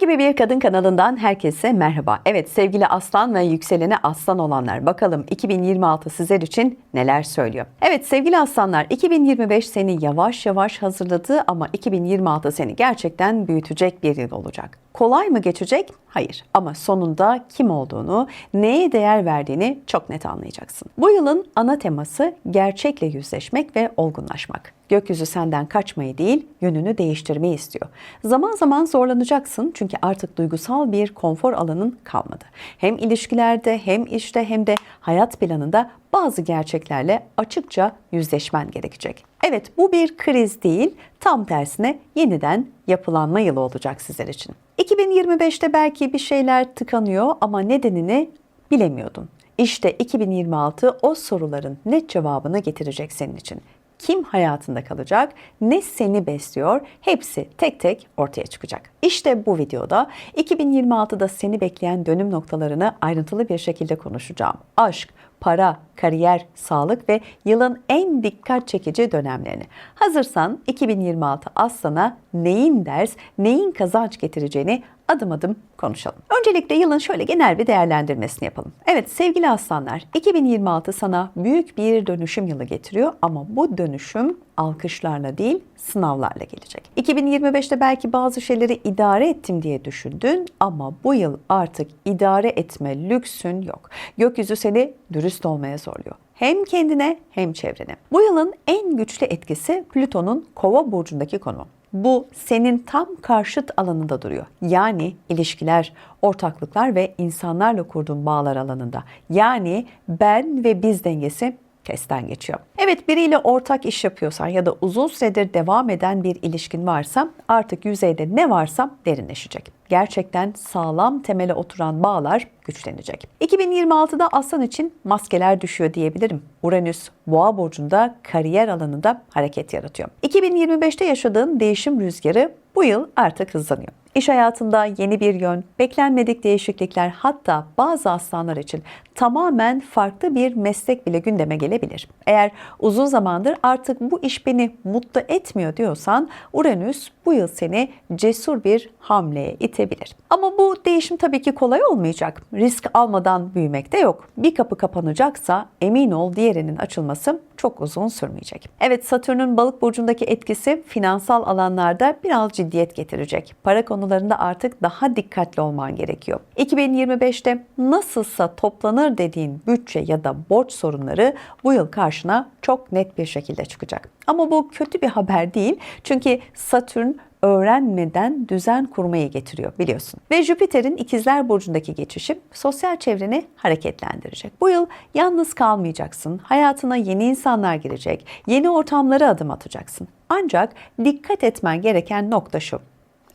Gibi bir kadın kanalından herkese merhaba. Evet sevgili aslan ve yükseleni aslan olanlar bakalım 2026 sizler için neler söylüyor. Evet sevgili aslanlar 2025 seni yavaş yavaş hazırladı ama 2026 seni gerçekten büyütecek bir yıl olacak. Kolay mı geçecek? Hayır. Ama sonunda kim olduğunu, neye değer verdiğini çok net anlayacaksın. Bu yılın ana teması gerçekle yüzleşmek ve olgunlaşmak. Gökyüzü senden kaçmayı değil, yönünü değiştirmeyi istiyor. Zaman zaman zorlanacaksın çünkü artık duygusal bir konfor alanın kalmadı. Hem ilişkilerde hem işte hem de hayat planında bazı gerçeklerle açıkça yüzleşmen gerekecek. Evet bu bir kriz değil, tam tersine yeniden yapılanma yılı olacak sizler için. 2025'te belki bir şeyler tıkanıyor ama nedenini bilemiyordun. İşte 2026 o soruların net cevabını getirecek senin için. Kim hayatında kalacak, ne seni besliyor hepsi tek tek ortaya çıkacak. İşte bu videoda 2026'da seni bekleyen dönüm noktalarını ayrıntılı bir şekilde konuşacağım. Aşk, para, kariyer, sağlık ve yılın en dikkat çekici dönemlerini. Hazırsan 2026 Aslan'a neyin ders, neyin kazanç getireceğini adım adım konuşalım. Öncelikle yılın şöyle genel bir değerlendirmesini yapalım. Evet sevgili aslanlar 2026 sana büyük bir dönüşüm yılı getiriyor ama bu dönüşüm alkışlarla değil sınavlarla gelecek. 2025'te belki bazı şeyleri idare ettim diye düşündün ama bu yıl artık idare etme lüksün yok. Gökyüzü seni dürüst olmaya zorluyor hem kendine hem çevrene. Bu yılın en güçlü etkisi Plüton'un Kova burcundaki konumu. Bu senin tam karşıt alanında duruyor. Yani ilişkiler, ortaklıklar ve insanlarla kurduğun bağlar alanında. Yani ben ve biz dengesi testten geçiyor. Evet biriyle ortak iş yapıyorsan ya da uzun süredir devam eden bir ilişkin varsa artık yüzeyde ne varsa derinleşecek. Gerçekten sağlam temele oturan bağlar güçlenecek. 2026'da Aslan için maskeler düşüyor diyebilirim. Uranüs Boğa burcunda kariyer alanında hareket yaratıyor. 2025'te yaşadığın değişim rüzgarı bu yıl artık hızlanıyor. İş hayatında yeni bir yön, beklenmedik değişiklikler hatta bazı aslanlar için tamamen farklı bir meslek bile gündeme gelebilir. Eğer uzun zamandır artık bu iş beni mutlu etmiyor diyorsan Uranüs bu yıl seni cesur bir hamleye itebilir. Ama bu değişim tabii ki kolay olmayacak. Risk almadan büyümek de yok. Bir kapı kapanacaksa emin ol diğerinin açılması çok uzun sürmeyecek. Evet Satürn'ün balık burcundaki etkisi finansal alanlarda biraz ciddiyet getirecek. Para konularında artık daha dikkatli olman gerekiyor. 2025'te nasılsa toplanır dediğin bütçe ya da borç sorunları bu yıl karşına çok net bir şekilde çıkacak. Ama bu kötü bir haber değil. Çünkü Satürn öğrenmeden düzen kurmayı getiriyor biliyorsun. Ve Jüpiter'in ikizler burcundaki geçişi sosyal çevreni hareketlendirecek. Bu yıl yalnız kalmayacaksın. Hayatına yeni insanlar girecek. Yeni ortamlara adım atacaksın. Ancak dikkat etmen gereken nokta şu.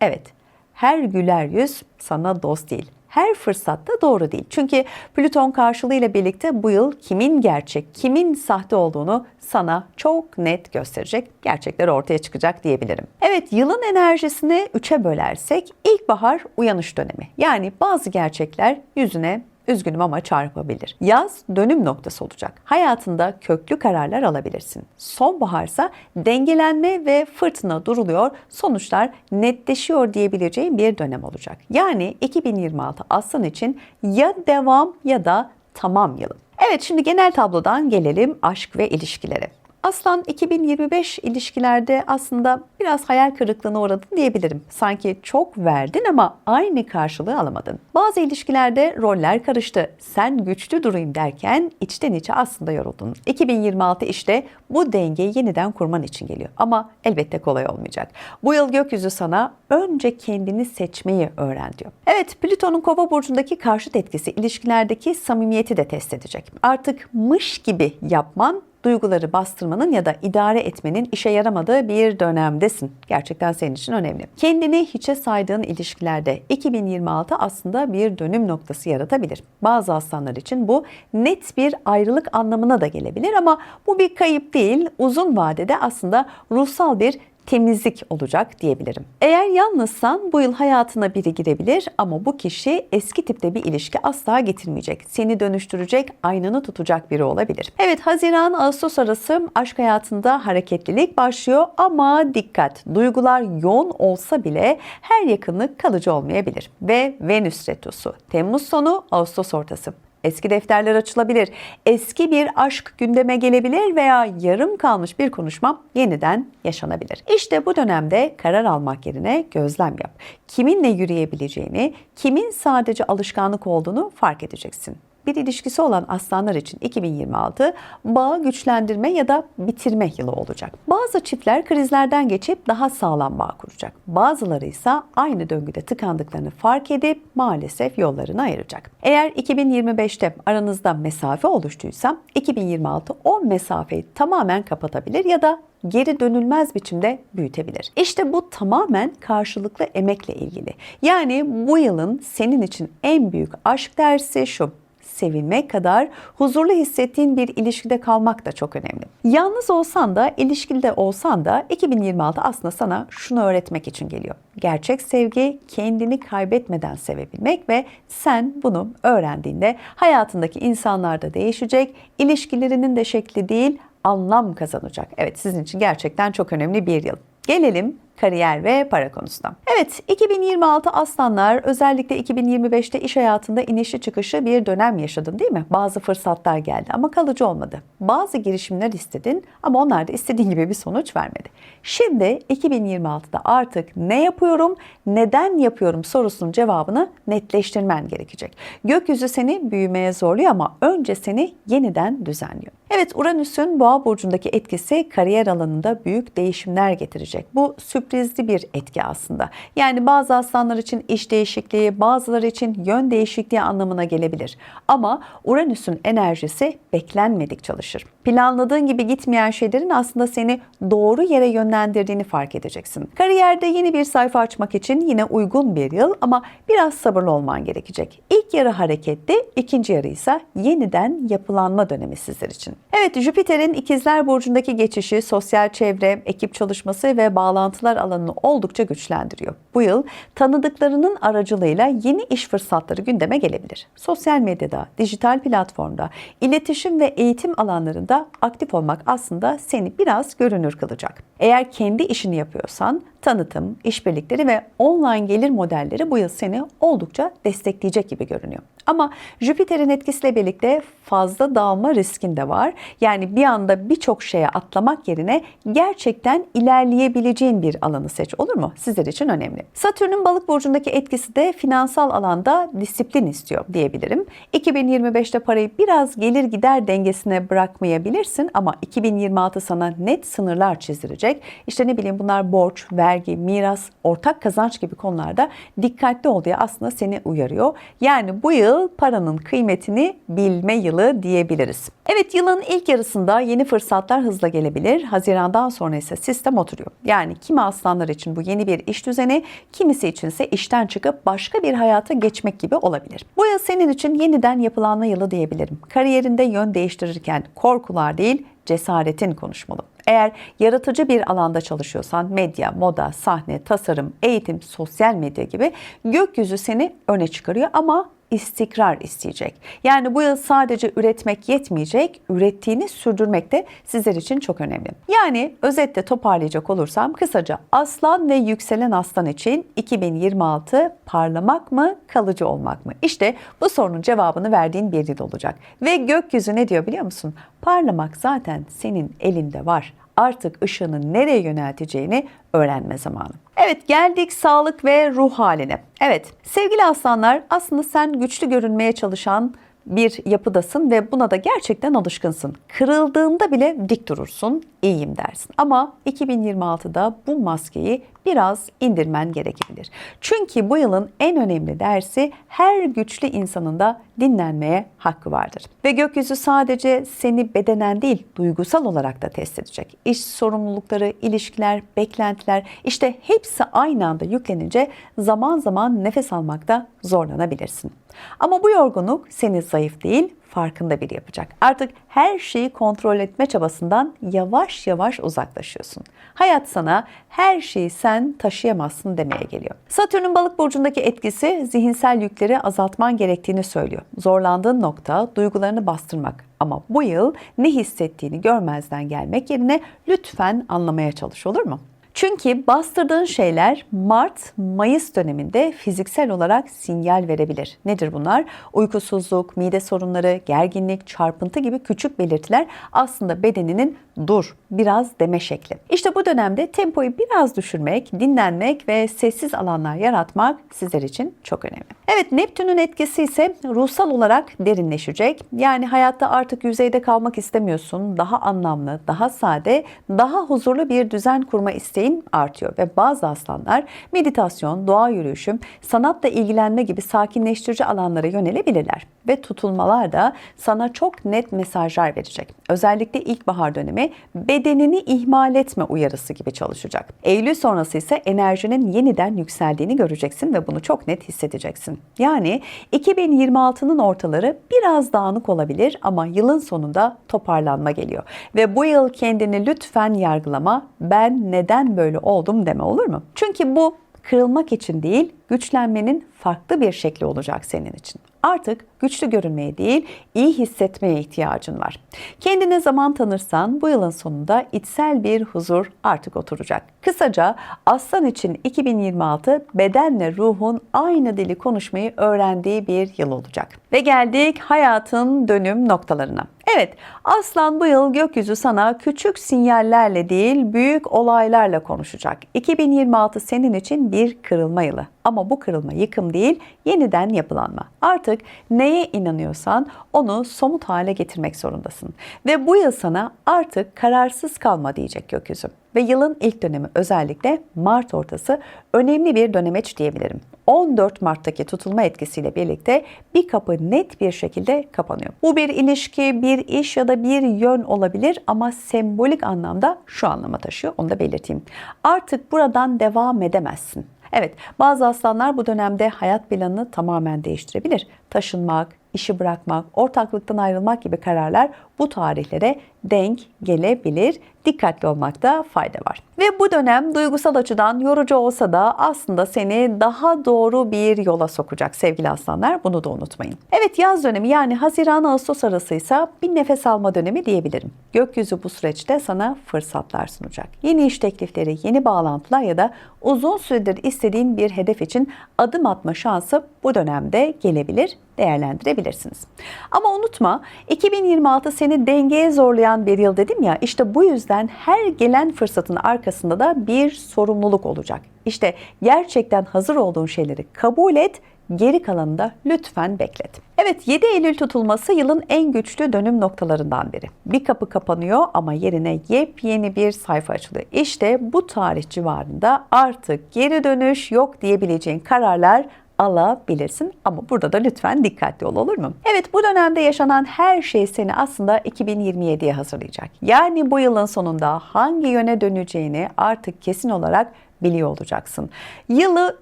Evet, her güler yüz sana dost değil her fırsatta doğru değil. Çünkü Plüton karşılığıyla birlikte bu yıl kimin gerçek, kimin sahte olduğunu sana çok net gösterecek. Gerçekler ortaya çıkacak diyebilirim. Evet, yılın enerjisini üçe bölersek ilkbahar uyanış dönemi. Yani bazı gerçekler yüzüne üzgünüm ama çarpabilir. Yaz dönüm noktası olacak. Hayatında köklü kararlar alabilirsin. Sonbaharsa dengelenme ve fırtına duruluyor, sonuçlar netleşiyor diyebileceğim bir dönem olacak. Yani 2026 Aslan için ya devam ya da tamam yılı. Evet şimdi genel tablodan gelelim aşk ve ilişkilere. Aslan 2025 ilişkilerde aslında biraz hayal kırıklığına uğradın diyebilirim. Sanki çok verdin ama aynı karşılığı alamadın. Bazı ilişkilerde roller karıştı. Sen güçlü durayım derken içten içe aslında yoruldun. 2026 işte bu dengeyi yeniden kurman için geliyor. Ama elbette kolay olmayacak. Bu yıl gökyüzü sana önce kendini seçmeyi öğren diyor. Evet Plüton'un kova burcundaki karşıt etkisi ilişkilerdeki samimiyeti de test edecek. Artık mış gibi yapman duyguları bastırmanın ya da idare etmenin işe yaramadığı bir dönemdesin. Gerçekten senin için önemli. Kendini hiçe saydığın ilişkilerde 2026 aslında bir dönüm noktası yaratabilir. Bazı aslanlar için bu net bir ayrılık anlamına da gelebilir ama bu bir kayıp değil. Uzun vadede aslında ruhsal bir temizlik olacak diyebilirim. Eğer yalnızsan bu yıl hayatına biri girebilir ama bu kişi eski tipte bir ilişki asla getirmeyecek. Seni dönüştürecek, aynanı tutacak biri olabilir. Evet Haziran-Ağustos arası aşk hayatında hareketlilik başlıyor ama dikkat duygular yoğun olsa bile her yakınlık kalıcı olmayabilir. Ve Venüs retrosu Temmuz sonu Ağustos ortası. Eski defterler açılabilir. Eski bir aşk gündeme gelebilir veya yarım kalmış bir konuşma yeniden yaşanabilir. İşte bu dönemde karar almak yerine gözlem yap. Kiminle yürüyebileceğini, kimin sadece alışkanlık olduğunu fark edeceksin bir ilişkisi olan aslanlar için 2026 bağı güçlendirme ya da bitirme yılı olacak. Bazı çiftler krizlerden geçip daha sağlam bağ kuracak. Bazıları ise aynı döngüde tıkandıklarını fark edip maalesef yollarını ayıracak. Eğer 2025'te aranızda mesafe oluştuysa 2026 o mesafeyi tamamen kapatabilir ya da geri dönülmez biçimde büyütebilir. İşte bu tamamen karşılıklı emekle ilgili. Yani bu yılın senin için en büyük aşk dersi şu sevilmek kadar huzurlu hissettiğin bir ilişkide kalmak da çok önemli. Yalnız olsan da, ilişkide olsan da 2026 aslında sana şunu öğretmek için geliyor. Gerçek sevgi kendini kaybetmeden sevebilmek ve sen bunu öğrendiğinde hayatındaki insanlar da değişecek, ilişkilerinin de şekli değil, anlam kazanacak. Evet sizin için gerçekten çok önemli bir yıl. Gelelim kariyer ve para konusuna. Evet 2026 aslanlar özellikle 2025'te iş hayatında inişli çıkışı bir dönem yaşadın değil mi? Bazı fırsatlar geldi ama kalıcı olmadı. Bazı girişimler istedin ama onlar da istediğin gibi bir sonuç vermedi. Şimdi 2026'da artık ne yapıyorum, neden yapıyorum sorusunun cevabını netleştirmen gerekecek. Gökyüzü seni büyümeye zorluyor ama önce seni yeniden düzenliyor. Evet Uranüs'ün Boğa burcundaki etkisi kariyer alanında büyük değişimler getirecek. Bu sürprizli bir etki aslında. Yani bazı aslanlar için iş değişikliği, bazıları için yön değişikliği anlamına gelebilir. Ama Uranüs'ün enerjisi beklenmedik çalışır. Planladığın gibi gitmeyen şeylerin aslında seni doğru yere yönlendirdiğini fark edeceksin. Kariyerde yeni bir sayfa açmak için yine uygun bir yıl ama biraz sabırlı olman gerekecek. İlk yarı hareketli, ikinci yarı ise yeniden yapılanma dönemi sizler için. Evet Jüpiter'in ikizler burcundaki geçişi sosyal çevre, ekip çalışması ve bağlantılar alanını oldukça güçlendiriyor. Bu yıl tanıdıklarının aracılığıyla yeni iş fırsatları gündeme gelebilir. Sosyal medyada, dijital platformda, iletişim ve eğitim alanlarında aktif olmak aslında seni biraz görünür kılacak. Eğer kendi işini yapıyorsan tanıtım, işbirlikleri ve online gelir modelleri bu yıl seni oldukça destekleyecek gibi görünüyor. Ama Jüpiter'in etkisiyle birlikte fazla dağılma riskin de var. Yani bir anda birçok şeye atlamak yerine gerçekten ilerleyebileceğin bir alanı seç olur mu? Sizler için önemli. Satürn'ün balık burcundaki etkisi de finansal alanda disiplin istiyor diyebilirim. 2025'te parayı biraz gelir gider dengesine bırakmayabilirsin ama 2026 sana net sınırlar çizdirecek. İşte ne bileyim bunlar borç, vergi, miras, ortak kazanç gibi konularda dikkatli ol diye aslında seni uyarıyor. Yani bu yıl paranın kıymetini bilme yılı diyebiliriz. Evet yılın ilk yarısında yeni fırsatlar hızla gelebilir. Hazirandan sonra ise sistem oturuyor. Yani kimi aslanlar için bu yeni bir iş düzeni, kimisi içinse işten çıkıp başka bir hayata geçmek gibi olabilir. Bu yıl senin için yeniden yapılanma yılı diyebilirim. Kariyerinde yön değiştirirken korkular değil, cesaretin konuşmalı. Eğer yaratıcı bir alanda çalışıyorsan medya, moda, sahne, tasarım, eğitim, sosyal medya gibi gökyüzü seni öne çıkarıyor ama istikrar isteyecek. Yani bu yıl sadece üretmek yetmeyecek, ürettiğini sürdürmek de sizler için çok önemli. Yani özetle toparlayacak olursam kısaca aslan ve yükselen aslan için 2026 parlamak mı, kalıcı olmak mı? İşte bu sorunun cevabını verdiğin bir yıl olacak. Ve gökyüzü ne diyor biliyor musun? Parlamak zaten senin elinde var artık ışığını nereye yönelteceğini öğrenme zamanı. Evet geldik sağlık ve ruh haline. Evet sevgili aslanlar aslında sen güçlü görünmeye çalışan bir yapıdasın ve buna da gerçekten alışkınsın. Kırıldığında bile dik durursun, iyiyim dersin. Ama 2026'da bu maskeyi biraz indirmen gerekebilir. Çünkü bu yılın en önemli dersi her güçlü insanın da dinlenmeye hakkı vardır. Ve gökyüzü sadece seni bedenen değil, duygusal olarak da test edecek. İş sorumlulukları, ilişkiler, beklentiler işte hepsi aynı anda yüklenince zaman zaman nefes almakta zorlanabilirsin. Ama bu yorgunluk seni zayıf değil, farkında biri yapacak. Artık her şeyi kontrol etme çabasından yavaş yavaş uzaklaşıyorsun. Hayat sana her şeyi sen taşıyamazsın demeye geliyor. Satürn'ün balık burcundaki etkisi zihinsel yükleri azaltman gerektiğini söylüyor. Zorlandığın nokta duygularını bastırmak. Ama bu yıl ne hissettiğini görmezden gelmek yerine lütfen anlamaya çalış olur mu? Çünkü bastırdığın şeyler Mart-Mayıs döneminde fiziksel olarak sinyal verebilir. Nedir bunlar? Uykusuzluk, mide sorunları, gerginlik, çarpıntı gibi küçük belirtiler aslında bedeninin dur, biraz deme şekli. İşte bu dönemde tempoyu biraz düşürmek, dinlenmek ve sessiz alanlar yaratmak sizler için çok önemli. Evet Neptün'ün etkisi ise ruhsal olarak derinleşecek. Yani hayatta artık yüzeyde kalmak istemiyorsun. Daha anlamlı, daha sade, daha huzurlu bir düzen kurma isteğin artıyor. Ve bazı aslanlar meditasyon, doğa yürüyüşü, sanatla ilgilenme gibi sakinleştirici alanlara yönelebilirler. Ve tutulmalar da sana çok net mesajlar verecek. Özellikle ilkbahar dönemi bedenini ihmal etme uyarısı gibi çalışacak. Eylül sonrası ise enerjinin yeniden yükseldiğini göreceksin ve bunu çok net hissedeceksin. Yani 2026'nın ortaları biraz dağınık olabilir ama yılın sonunda toparlanma geliyor. Ve bu yıl kendini lütfen yargılama, ben neden böyle oldum deme olur mu? Çünkü bu kırılmak için değil, güçlenmenin farklı bir şekli olacak senin için. Artık güçlü görünmeye değil, iyi hissetmeye ihtiyacın var. Kendine zaman tanırsan bu yılın sonunda içsel bir huzur artık oturacak. Kısaca aslan için 2026 bedenle ruhun aynı dili konuşmayı öğrendiği bir yıl olacak. Ve geldik hayatın dönüm noktalarına. Evet, Aslan bu yıl gökyüzü sana küçük sinyallerle değil, büyük olaylarla konuşacak. 2026 senin için bir kırılma yılı. Ama bu kırılma yıkım değil, yeniden yapılanma. Artık neye inanıyorsan onu somut hale getirmek zorundasın. Ve bu yıl sana artık kararsız kalma diyecek gökyüzü. Ve yılın ilk dönemi özellikle Mart ortası önemli bir dönemeç diyebilirim. 14 Mart'taki tutulma etkisiyle birlikte bir kapı net bir şekilde kapanıyor. Bu bir ilişki, bir iş ya da bir yön olabilir ama sembolik anlamda şu anlama taşıyor. Onu da belirteyim. Artık buradan devam edemezsin. Evet, bazı aslanlar bu dönemde hayat planını tamamen değiştirebilir. Taşınmak, işi bırakmak, ortaklıktan ayrılmak gibi kararlar bu tarihlere denk gelebilir. Dikkatli olmakta fayda var. Ve bu dönem duygusal açıdan yorucu olsa da aslında seni daha doğru bir yola sokacak sevgili aslanlar. Bunu da unutmayın. Evet yaz dönemi yani Haziran-Ağustos arasıysa bir nefes alma dönemi diyebilirim. Gökyüzü bu süreçte sana fırsatlar sunacak. Yeni iş teklifleri, yeni bağlantılar ya da uzun süredir istediğin bir hedef için adım atma şansı bu dönemde gelebilir, değerlendirebilirsiniz. Ama unutma 2026 seni dengeye zorlayan bir yıl dedim ya işte bu yüzden her gelen fırsatın arkasında da bir sorumluluk olacak. İşte gerçekten hazır olduğun şeyleri kabul et, geri kalanını da lütfen beklet. Evet 7 Eylül tutulması yılın en güçlü dönüm noktalarından biri. Bir kapı kapanıyor ama yerine yepyeni bir sayfa açılıyor. İşte bu tarih civarında artık geri dönüş yok diyebileceğin kararlar alabilirsin. Ama burada da lütfen dikkatli ol olur mu? Evet bu dönemde yaşanan her şey seni aslında 2027'ye hazırlayacak. Yani bu yılın sonunda hangi yöne döneceğini artık kesin olarak biliyor olacaksın. Yılı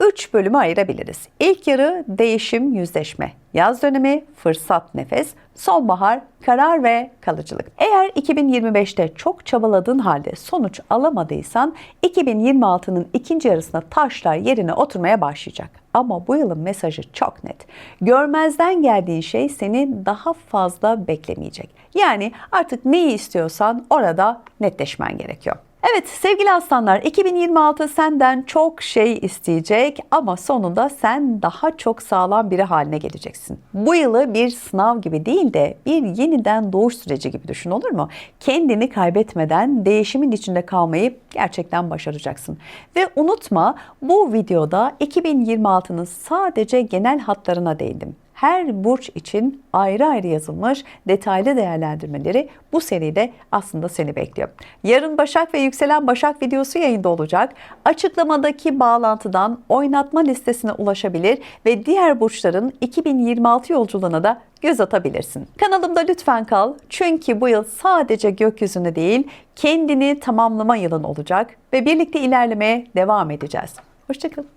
3 bölüme ayırabiliriz. İlk yarı değişim, yüzleşme. Yaz dönemi fırsat, nefes. Sonbahar karar ve kalıcılık. Eğer 2025'te çok çabaladığın halde sonuç alamadıysan 2026'nın ikinci yarısında taşlar yerine oturmaya başlayacak. Ama bu yılın mesajı çok net. Görmezden geldiğin şey seni daha fazla beklemeyecek. Yani artık neyi istiyorsan orada netleşmen gerekiyor. Evet sevgili aslanlar 2026 senden çok şey isteyecek ama sonunda sen daha çok sağlam biri haline geleceksin. Bu yılı bir sınav gibi değil de bir yeniden doğuş süreci gibi düşün olur mu? Kendini kaybetmeden değişimin içinde kalmayı gerçekten başaracaksın. Ve unutma bu videoda 2026'nın sadece genel hatlarına değindim her burç için ayrı ayrı yazılmış detaylı değerlendirmeleri bu seride aslında seni bekliyor. Yarın Başak ve Yükselen Başak videosu yayında olacak. Açıklamadaki bağlantıdan oynatma listesine ulaşabilir ve diğer burçların 2026 yolculuğuna da göz atabilirsin. Kanalımda lütfen kal çünkü bu yıl sadece gökyüzünde değil kendini tamamlama yılın olacak ve birlikte ilerlemeye devam edeceğiz. Hoşçakalın.